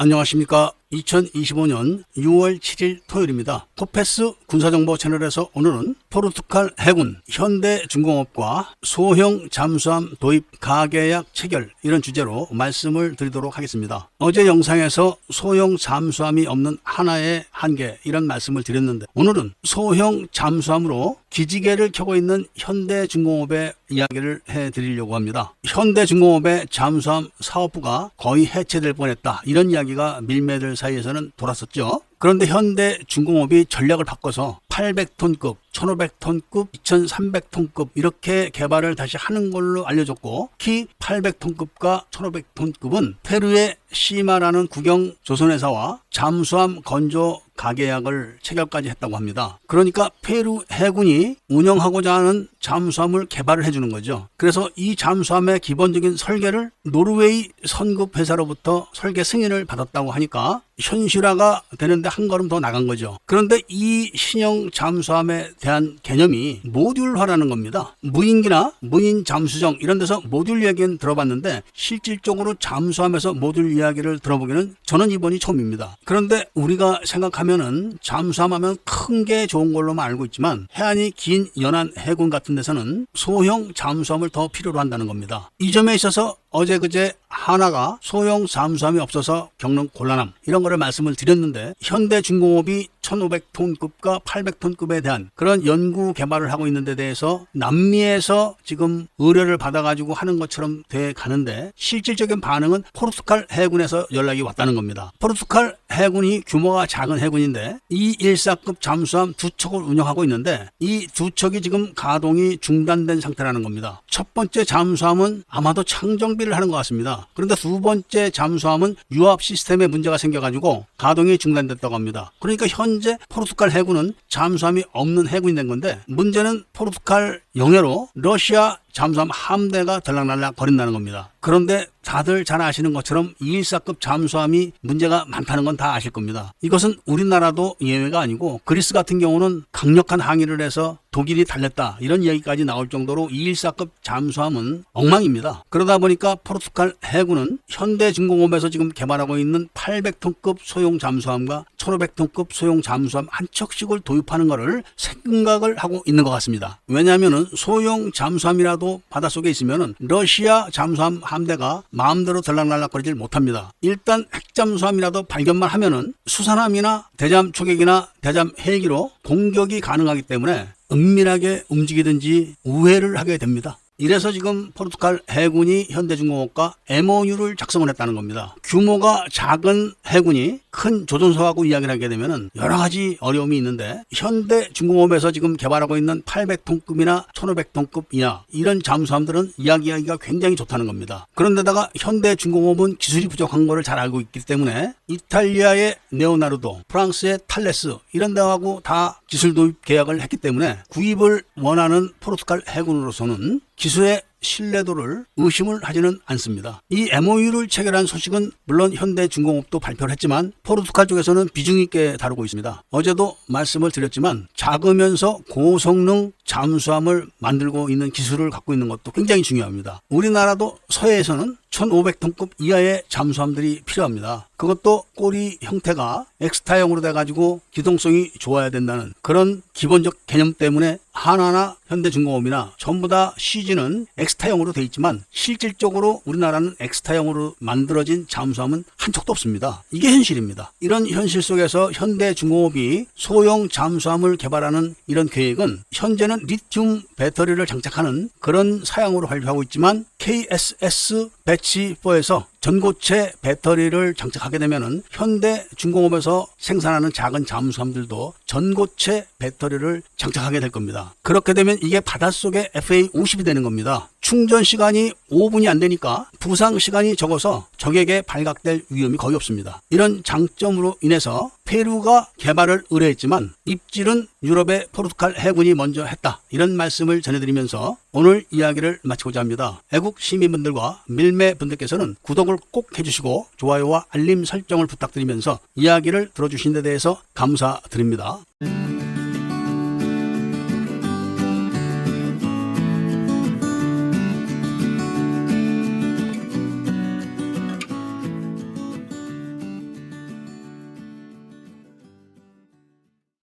안녕하십니까. 2025년 6월 7일 토요일입니다. 토페스 군사정보 채널에서 오늘은 포르투갈 해군, 현대중공업과 소형 잠수함 도입 가계약 체결 이런 주제로 말씀을 드리도록 하겠습니다. 어제 영상에서 소형 잠수함이 없는 하나의 한계 이런 말씀을 드렸는데 오늘은 소형 잠수함으로 기지개를 켜고 있는 현대중공업의 이야기를 해드리려고 합니다. 현대중공업의 잠수함 사업부가 거의 해체될 뻔했다 이런 이야기가 밀매들 사이에서는 돌았었죠. 그런데 현대 중공업이 전략을 바꿔서 800톤급, 1500톤급, 2300톤급 이렇게 개발을 다시 하는 걸로 알려졌고 키 800톤급과 1500톤급은 페루의 시마라는 국영 조선회사와 잠수함 건조 가계약을 체결까지 했다고 합니다. 그러니까 페루 해군이 운영하고자 하는 잠수함을 개발을 해주는 거죠. 그래서 이 잠수함의 기본적인 설계를 노르웨이 선급 회사로부터 설계 승인을 받았다고 하니까 현실화가 되는데 한 걸음 더 나간 거죠. 그런데 이 신형 잠수함에 대한 개념이 모듈화라는 겁니다. 무인기나 무인 잠수정 이런 데서 모듈 이야기는 들어봤는데 실질적으로 잠수함에서 모듈 이야기를 들어보기는 저는 이번이 처음입니다. 그런데 우리가 생각하면은 잠수함 하면 큰 게 좋은 걸로만 알고 있지만 해안이 긴 연안 해군 같은 데서는 소형 잠수함을 더 필요로 한다는 겁니다. 이 점에 있어서 어제 그제 하나가 소형 잠수함이 없어서 겪는 곤란함 이런 거를 말씀을 드렸는데 현대중공업이 1500톤급과 800톤급에 대한 그런 연구 개발을 하고 있는 데 대해서 남미에서 지금 의뢰를 받아가지고 하는 것처럼 돼 가는데 실질적인 반응은 포르투갈 해군에서 연락이 왔다는 겁니다. 포르투갈 해군이 규모가 작은 해군인데 이 1사급 잠수함 두 척을 운영하고 있는데 이 두 척이 지금 가동이 중단된 상태라는 겁니다. 첫 번째 잠수함은 아마도 창정 비를 하는 것 같습니다. 그런데 두 번째 잠수함은 유압 시스템에 문제가 생겨가지고 가동이 중단됐다고 합니다. 그러니까 현재 포르투갈 해군은 잠수함이 없는 해군이 된 건데 문제는 포르투갈 영해로 러시아 잠수함 함대가 들락날락 거린다는 겁니다. 그런데 다들 잘 아시는 것처럼 214급 잠수함이 문제가 많다는 건 다 아실 겁니다. 이것은 우리나라도 예외가 아니고 그리스 같은 경우는 강력한 항의를 해서 독일이 달렸다 이런 이야기까지 나올 정도로 214급 잠수함은 엉망입니다. 그러다 보니까 포르투갈 해군은 현대중공업에서 지금 개발하고 있는 800톤급 소형 잠수함과 1500톤급 소형 잠수함 한 척씩을 도입하는 것을 생각을 하고 있는 것 같습니다. 왜냐하면 소형 잠수함이라도 바닷속에 있으면 러시아 잠수함 함대가 마음대로 들락날락거리질 못합니다. 일단 핵잠수함이라도 발견만 하면은 수산함이나 대잠 초계기나 대잠 헬기로 공격이 가능하기 때문에 은밀하게 움직이든지 우회를 하게 됩니다. 이래서 지금 포르투갈 해군이 현대중공업과 MOU를 작성을 했다는 겁니다. 규모가 작은 해군이 큰 조선소하고 이야기를 하게 되면 여러 가지 어려움이 있는데 현대 중공업에서 지금 개발하고 있는 800톤급이나 1500톤급 이하 이런 잠수함들은 이야기하기가 굉장히 좋다는 겁니다. 그런데다가 현대 중공업은 기술이 부족한 거를 잘 알고 있기 때문에 이탈리아의 네오나르도, 프랑스의 탈레스 이런 데하고 다 기술 도입 계약을 했기 때문에 구입을 원하는 포르투갈 해군으로서는 기술의 신뢰도를 의심을 하지는 않습니다. 이 MOU를 체결한 소식은 물론 현대중공업도 발표를 했지만 포르투갈 쪽에서는 비중 있게 다루고 있습니다. 어제도 말씀을 드렸지만 작으면서 고성능 잠수함을 만들고 있는 기술을 갖고 있는 것도 굉장히 중요합니다. 우리나라도 서해에서는 1500톤급 이하의 잠수함들이 필요합니다. 그것도 꼬리 형태가 엑스타형으로 돼가지고 기동성이 좋아야 된다는 그런 기본적 개념 때문에 하나나 현대중공업이나 전부 다 CG는 엑스타형으로 돼 있지만 실질적으로 우리나라는 엑스타형으로 만들어진 잠수함은 한 척도 없습니다. 이게 현실입니다. 이런 현실 속에서 현대중공업이 소형 잠수함을 개발하는 이런 계획은 현재는 리튬 배터리를 장착하는 그런 사양으로 발표하고 있지만 KSS 배치 4에서 전고체 배터리를 장착하게 되면은 현대 중공업에서 생산하는 작은 잠수함들도 전고체 배터리를 장착하게 될 겁니다. 그렇게 되면 이게 바닷속에 FA50이 되는 겁니다. 충전 시간이 5분이 안 되니까 부상 시간이 적어서 적에게 발각될 위험이 거의 없습니다. 이런 장점으로 인해서 페루가 개발을 의뢰했지만 입질은 유럽의 포르투갈 해군이 먼저 했다. 이런 말씀을 전해드리면서 오늘 이야기를 마치고자 합니다. 애국 시민분들과 밀매 분들께서는 구독을 꼭 해주시고 좋아요와 알림 설정을 부탁드리면서 이야기를 들어주신 데 대해서 감사드립니다.